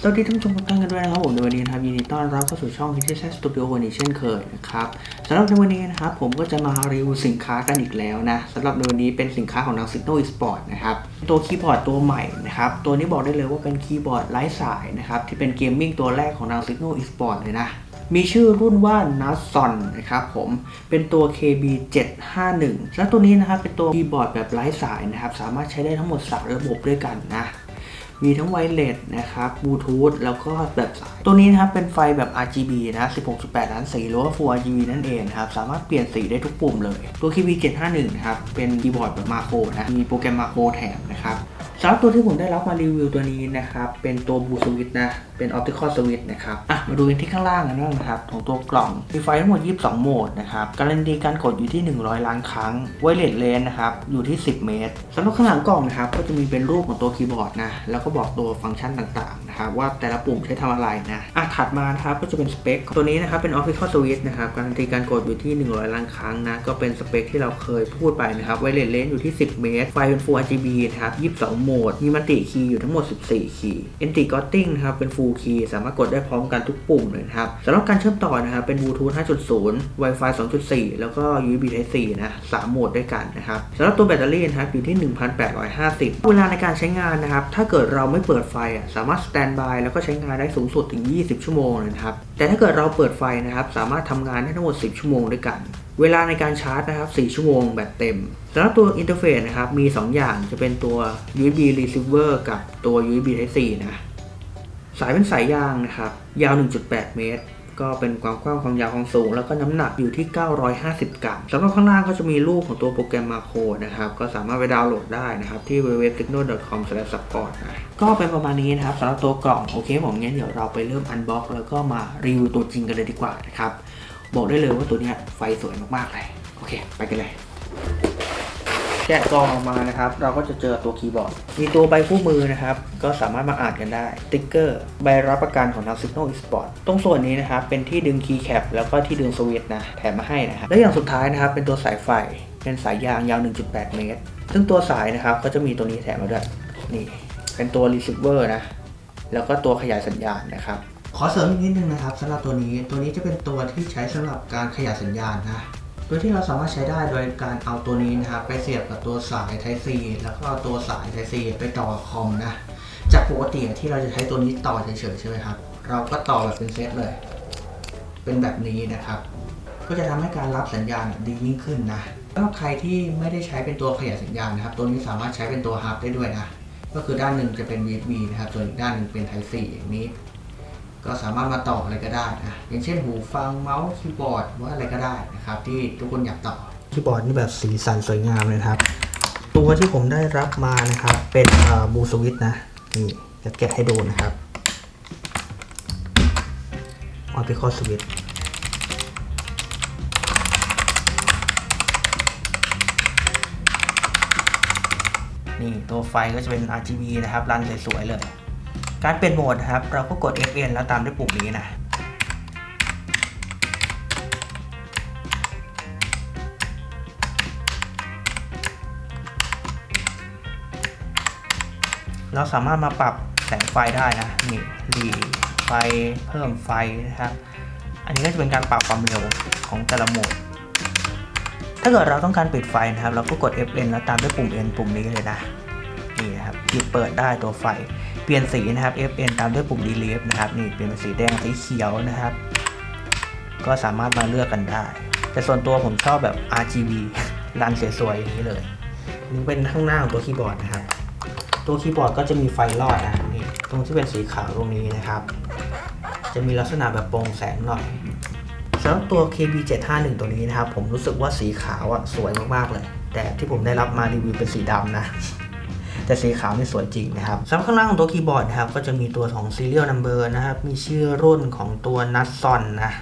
สวัสดีท่านผู้ชมทุกท่านกันด้วยนะครับผมในวันนี้นะครับยินดีต้อนรับเข้าสู่ช่อง h i t c h Studio วันนี้เช่นเคยนะครับสำหรับในวันนี้นะครับผมก็จะมารีวิวสินค้ากันอีกแล้วนะสำหรับในวันนี้เป็นสินค้าของทาง Signo Esport นะครับตัวคีย์บอร์ดตัวใหม่นะครับตัวนี้บอกได้เลยว่าเป็นคีย์บอร์ดไร้สายนะครับที่เป็นเกมมิ่งตัวแรกของทาง Signo Esport เลยนะ มีชื่อรุ่นว่า n a s o n นะครับผมเป็นตัว KB 751 และตัวนี้นะครับเป็นตัวคีย์บอร์ดแบบไร้สายนะครับ สามารถใช้ได้ทั้งหมด 3 ระบบด้วยกันนะมีทั้งไวเลสนะครับบลูทูธแล้วก็แบบสาย ตัวนี้นะครับเป็นไฟแบบ RGB นะ 16.8 ล้านสีหรือว่า Full RGB นั่นเองนะครับ สามารถเปลี่ยนสีได้ทุกปุ่มเลย ตัว KB 751 นะครับ เป็นคีย์บอร์ดแบบมาโครนะ มีโปรแกรมมาโครแถมนะครับ สำหรับตัวที่ผมได้รับมารีวิวตัวนี้นะครับ เป็นตัวบูสวิตนะ เป็นออปติคอลสวิตนะครับ อะ มาดูกันที่ข้างล่างกันบ้างนะครับ ของตัวกล่อง มีไฟทั้งหมด 22 โหมดนะครับ การันตีการกดอยู่ที่ 100 ล้านครั้ง ไวเลสเลนนะครับ อยู่ที่ 10 เมตรสำหรับข้างหลังกล่องนะครับ ก็จะมีเป็นรูปของตัวคีย์บอร์ดนะ แล้วก็บอกตัวฟังก์ชันต่างๆ นะครับว่าแต่ละปุ่มใช้ทำอะไรนะอะถัดมานะครับก็จะเป็นสเปคตัวนี้นะครับเป็น Optical Switch นะครับการันตีการกดอยู่ที่ 100 ล้านครั้งนะก็เป็นสเปคที่เราเคยพูดไปนะครับไวเลสเลนอยู่ที่ 10 เมตร ไฟเป็น Full RGB นะครับ 22 โหมด มีมัลติคีย์อยู่ทั้งหมด 14 คีย์ Anti Ghosting นะครับเป็น Full Key สามารถกดได้พร้อมกันทุกปุ่มเลยนะครับสำหรับการเชื่อมต่อนะครับเป็น Bluetooth 5.0 Wi-Fi 2.4 แล้วก็ USB Type C นะ3โหมดด้วยกันนะครับสำหรับตัวแบตเตอรี่นะครับอยู่ที่ 1,850 เวลาในการใช้งานนะครับถ้าเกิดเราไม่เปิดไฟอะสามารถ stand by แล้วก็ใช้งานได้สูงสุดถึง 20 ชั่วโมงเลยนะครับ แต่ถ้าเกิดเราเปิดไฟนะครับ สามารถทำงานได้ทั้งหมด 10 ชั่วโมงด้วยกัน เวลาในการชาร์จนะครับ 4 ชั่วโมงแบตเต็มสำหรับตัวอินเทอร์เฟซนะครับ มี 2 อย่างจะเป็นตัว USB receiver กับตัว USB Type C นะ สายเป็นสายยางนะครับ ยาว 1.8 เมตร ก็เป็นความกว้างความยาวความสูง แล้วก็น้ำหนักอยู่ที่ 950 กรัมสำหรับข้างล่างก็จะมีรูปของตัวโปรแกรมมาโครนะครับก็สามารถไปดาวน์โหลดได้นะครับที่ www.techno.com/support นะก็เป็นประมาณนี้นะครับสำหรับตัวกล่องโอเคผมงั้นเดี๋ยวเราไปเริ่มอันบ็อกแล้วก็มารีวิวตัวจริงกันเลยดีกว่านะครับบอกได้เลยว่าตัวนี้ไฟสวยมากๆเลยโอเค ไปกันเลย แกะกล่องออกมานะครับ เราก็จะเจอตัวคีย์บอร์ด มีตัวใบคู่มือนะครับ ก็สามารถมาอ่านกันได้ติ๊กเกอร์ใบรับประกันของทาง Signal Esport ตรงส่วนนี้นะครับ เป็นที่ดึงคีย์แคปแล้วก็ที่ดึงสวิตช์นะ แถมมาให้นะครับ และอย่างสุดท้ายนะครับ เป็นตัวสายไฟ เป็นสายยางยาว 1.8 เมตร ซึ่งตัวสายนะครับ ก็จะมีตัวนี้แถมมาด้วย นี่ เป็นตัว receiver นะ แล้วก็ตัวขยายสัญญาณนะครับ ขอเสริมอีกนิดนึงนะครับสำหรับตัวนี้ ตัวนี้จะเป็นตัวที่ใช้สำหรับการขยายสัญญาณนะ โดยที่เราสามารถใช้ได้โดยการเอาตัวนี้นะครับไปเสียบกับตัวสาย Type C แล้วก็เอาตัวสาย Type C ไปต่อคอมนะ จากปกติที่เราจะใช้ตัวนี้ต่อเฉยๆใช่ไหมครับ เราก็ต่อแบบเป็นเซตเลย เป็นแบบนี้นะครับ ก็จะทำให้การรับสัญญาณดียิ่งขึ้นนะสำหรับใครที่ไม่ได้ใช้เป็นตัวขยายสัญญาณนะครับ ตัวนี้สามารถใช้เป็นตัวฮับได้ด้วยนะ ก็คือด้านหนึ่งจะเป็น USB นะครับ ส่วนอีกด้านหนึ่งเป็น Type C อย่างนี้ ก็สามารถมาต่ออะไรก็ได้นะอย่างเช่นหูฟังเมาส์คีย์บอร์ดว่าอะไรก็ได้นะครับที่ทุกคนอยากต่อคีย์บอร์ดนี่แบบสีสันสวยงามเลยครับ ตัวที่ผมได้รับมานะครับ เป็นบูสวิตนะนี่จะแกะให้ดูนะครับออติคอสวิตนี่ตัวไฟก็จะเป็น RGB นะครับ รันสวยๆเลย การเปลี่ยนโหมดนะครับ เราก็กด FN แล้วตามด้วยปุ่มนี้นะเราสามารถมาปรับแสงไฟได้นะนี่รีไฟเพิ่มไฟนะครับ อันนี้ก็จะเป็นการปรับความเร็วของแต่ละโหมด ถ้าเกิดเราต้องการปิดไฟนะครับ เราก็กด FN แล้วตามด้วยปุ่ม N ปุ่มนี้เลยนะ ครับปิดเปิดได้ตัวไฟ เปลี่ยนสีนะครับ FN ตามด้วยปุ่ม delete นะครับนี่เปลี่ยนเป็นสีแดงสีเขียวนะครับ ก็สามารถมาเลือกกันได้ แต่ส่วนตัวผมชอบแบบ RGB รันสวยๆอย่างนี้เลยนี่เป็นข้างหน้าของตัวคีย์บอร์ดนะครับ ตัวคีย์บอร์ดก็จะมีไฟลอดนะนี่ตรงที่เป็นสีขาวตรงนี้นะครับ จะมีลักษณะแบบโปร่งแสงหน่อยสำหรับตัว KB751 ตัวนี้นะครับ ผมรู้สึกว่าสีขาวอะสวยมากๆเลย แต่ที่ผมได้รับมารีวิวเป็นสีดำนะ แต่สีขาวนี่สวยจริงนะครับสำหรับข้างล่างของตัวคีย์บอร์ดนะครับก็จะมีตัวของ serial number นะครับมีชื่อรุ่นของตัวนัทซอนนะ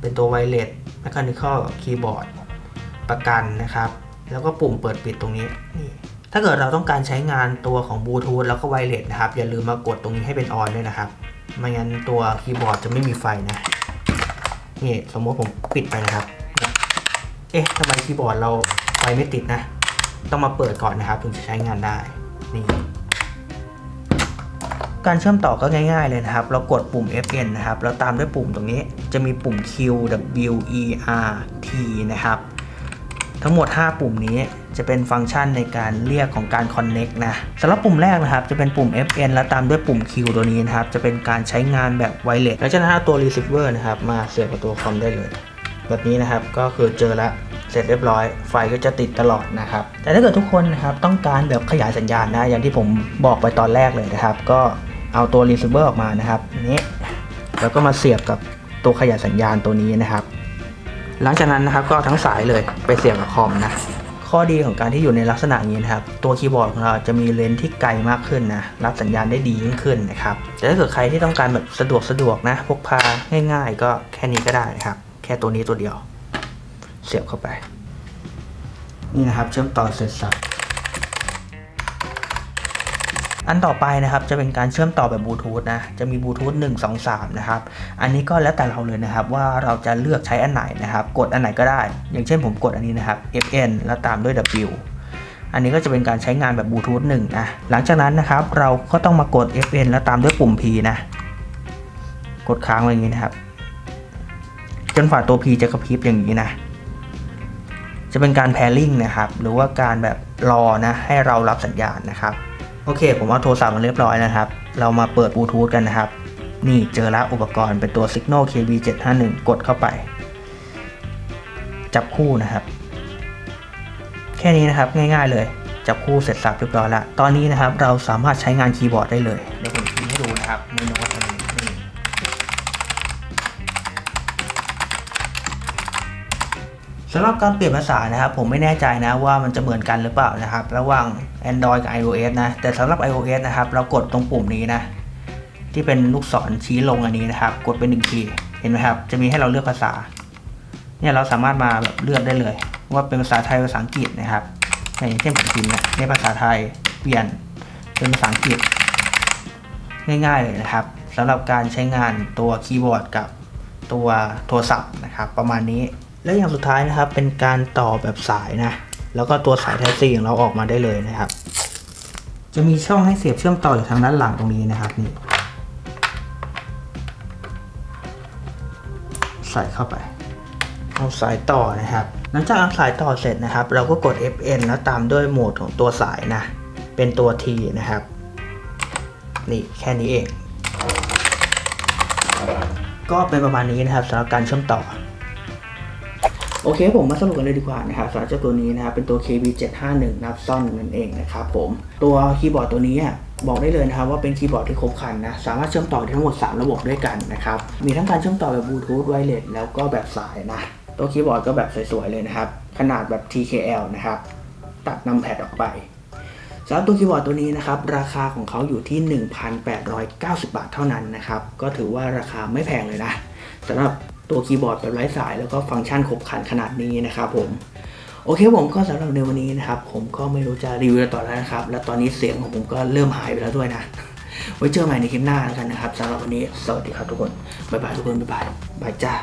เป็นตัวไวเลส mechanical keyboard ประกันนะครับ แล้วก็ปุ่มเปิดปิดตรงนี้นี่ถ้าเกิดเราต้องการใช้งานตัวของบลูทูธแล้วก็ไวเลสนะครับ อย่าลืมมากดตรงนี้ให้เป็นออนด้วยนะครับ ไม่งั้นตัวคีย์บอร์ดจะไม่มีไฟนะ นี่สมมติผมปิดไปนะครับ เอ๊ะทำไมคีย์บอร์ดเราไฟไม่ติดนะ ต้องมาเปิดก่อนนะครับ ถึงจะใช้งานได้ นี่การเชื่อมต่อก็ง่าย ๆ เลยนะครับ เรากดปุ่ม Fn นะครับ แล้วตามด้วยปุ่มตรงนี้จะมีปุ่ม Q W E R T นะครับ ทั้งหมด 5 ปุ่มนี้จะเป็นฟังก์ชันในการเรียกของการ Connect นะสำหรับปุ่มแรกนะครับ จะเป็นปุ่ม Fn แล้วตามด้วยปุ่ม Q ตัวนี้นะครับ จะเป็นการใช้งานแบบไวเลสแล้วจากนั้นเอาตัว receiver นะครับ มาเสียบกับตัวคอมได้เลย แบบนี้นะครับก็คือเจอแล้วเสร็จเรียบร้อยไฟก็จะติดตลอดนะครับ แต่ถ้าเกิดทุกคนนะครับต้องการแบบขยายสัญญาณนะ อย่างที่ผมบอกไปตอนแรกเลยนะครับ ก็เอาตัว receiver ออกมานะครับนี้แล้วก็มาเสียบกับตัวขยายสัญญาณตัวนี้นะครับ หลังจากนั้นนะครับก็ทั้งสายเลยไปเสียบกับคอมนะข้อดีของการที่อยู่ในลักษณะนี้นะครับ ตัวคีย์บอร์ดของเราจะมีเลนส์ที่ไกลมากขึ้นนะรับสัญญาณได้ดียิ่งขึ้นนะครับแต่ถ้าเกิดใครที่ต้องการแบบสะดวกสะดวกนะพกพาง่าย ๆ ก็แค่นี้ก็ได้นะครับ ค่ตัวนี้ตัวเดียว เสียบเข้าไป นี่นะครับเชื่อมต่อเสร็จสับอันต่อไปนะครับจะเป็นการเชื่อมต่อแบบบลูทูธนะจะมีบลูทูธ1 2 3นะครับอันนี้ก็แล้วแต่เราเลยนะครับว่าเราจะเลือกใช้อันไหนนะครับ กดอันไหนก็ได้ อย่างเช่นผมกดอันนี้นะครับ FN แล้วตามด้วย W อันนี้ก็จะเป็นการใช้งานแบบบลูทูธ1นะหลังจากนั้นนะครับเราก็ต้องมากด FN แล้วตามด้วยปุ่ม P นะกดค้างไว้อย่างนี้นะครับ จนฝ่าตัว P จะกระพริบอย่างนี้นะ จะเป็นการ pairing นะครับ หรือว่าการแบบรอนะ ให้เรารับสัญญาณนะครับ โอเค ผมเอาโทรศัพท์มาเรียบร้อยนะครับ เรามาเปิดบลูทูธกันนะครับ นี่เจอแล้วอุปกรณ์เป็นตัว Signal KB751 กดเข้าไป จับคู่นะครับ แค่นี้นะครับง่ายๆเลย จับคู่เสร็จสับเรียบร้อยแล้ว ตอนนี้นะครับเราสามารถใช้งานคีย์บอร์ดได้เลย เดี๋ยวผมพิมพ์ให้ดูนะครับในโน้ตอันนี้นี่ำหรับการเปลี่ยนภาษานะครับผมไม่แน่ใจนะว่ามันจะเหมือนกันหรือเปล่านะครับ ระหว่าง Android กับ iOS นะ แต่สำหรับ iOS นะครับ เรากดตรงปุ่มนี้นะ ที่เป็นลูกศรชี้ลงอันนี้นะครับ กดไปหนึ่งทีเห็นไหมครับ จะมีให้เราเลือกภาษา เนี่ยเราสามารถมาแบบเลือกได้เลย ว่าเป็นภาษาไทยภาษาอังกฤษนะครับอย่างเช่นผมพิมพ์เนี่ยในภาษาไทยเปลี่ยนเป็นภาษาอังกฤษ ง่ายๆเลยนะครับสำหรับการใช้งานตัวคีย์บอร์ดกับตัวโทรศัพท์นะครับ ประมาณนี้ และอย่างสุดท้ายนะครับเป็นการต่อแบบสายนะแล้วก็ตัวสาย Type C ของเราออกมาได้เลยนะครับ จะมีช่องให้เสียบเชื่อมต่ออยู่ทางด้านหลังตรงนี้นะครับนี่ใส่เข้าไปเอาสายต่อนะครับ หลังจากเอาสายต่อเสร็จนะครับ เราก็กด Fn แล้วตามด้วยโหมดของตัวสายนะ เป็นตัว T นะครับ นี่แค่นี้เอง ก็เป็นประมาณนี้นะครับสำหรับการเชื่อมต่อ โอเคผมมาสรุปกันเลยดีกว่านะครับสำหรับเจ้าตัวนี้นะครับเป็นตัว KB751 นับซ่อนนั่นเองนะครับผมตัวคีย์บอร์ดตัวนี้บอกได้เลยนะครับว่าเป็นคีย์บอร์ดที่ครบครันนะสามารถเชื่อมต่อได้ทั้งหมด 3 ระบบด้วยกันนะครับมีทั้งการเชื่อมต่อแบบบลูทูธไวเลสแล้วก็แบบสายนะตัวคีย์บอร์ดก็แบบสวยๆเลยนะครับขนาดแบบ TKL นะครับตัดนำแพดออกไปสำหรับตัวคีย์บอร์ดตัวนี้นะครับราคาของเขาอยู่ที่ 1,890 บาทเท่านั้นนะครับก็ถือว่าราคาไม่แพงเลยนะสำหรับ ตัวคีย์บอร์ดแบบไร้สาย แล้วก็ฟังก์ชันครบครันขนาดนี้นะครับผมโอเคผมก็สำหรับในวันนี้นะครับ ผมก็ไม่รู้จะรีวิวต่อแล้วนะครับ และตอนนี้เสียงของผมก็เริ่มหายไปแล้วด้วยนะ ไว้เจอใหม่ในคลิปหน้าแล้วกันนะครับสำหรับวันนี้สวัสดีครับทุกคนบ๊ายบายทุกคนบ๊ายบายบายจ้า